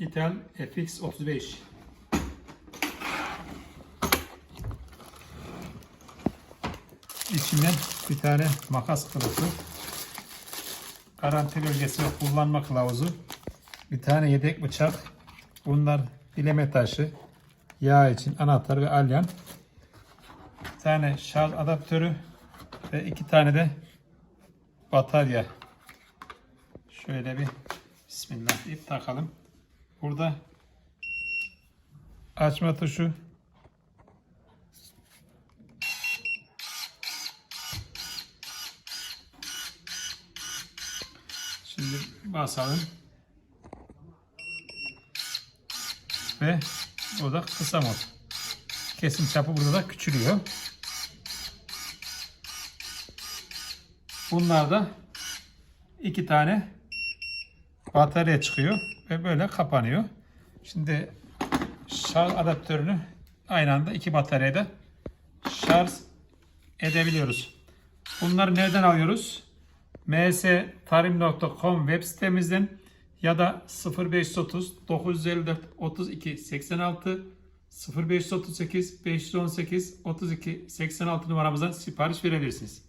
Itel FX35. İçinden bir tane makas kılıfı, garanti belgesi ve kullanma kılavuzu, bir tane yedek bıçak, bunlar bileme taşı, yağ için anahtar ve alyan, bir tane şarj adaptörü ve iki tane de batarya. Şöyle bir Bismillah deyip takalım. Burada açma tuşu. Şimdi basalım. Ve o da kısa mod. Kesim çapı burada da küçülüyor. Bunlar da iki tane batarya çıkıyor ve böyle kapanıyor. Şimdi şarj adaptörünü aynı anda iki bataryada şarj edebiliyoruz. Bunları nereden alıyoruz? mstarim.com web sitemizden ya da 0530 954 32 86 0538 518 32 86 numaramızdan sipariş verebilirsiniz.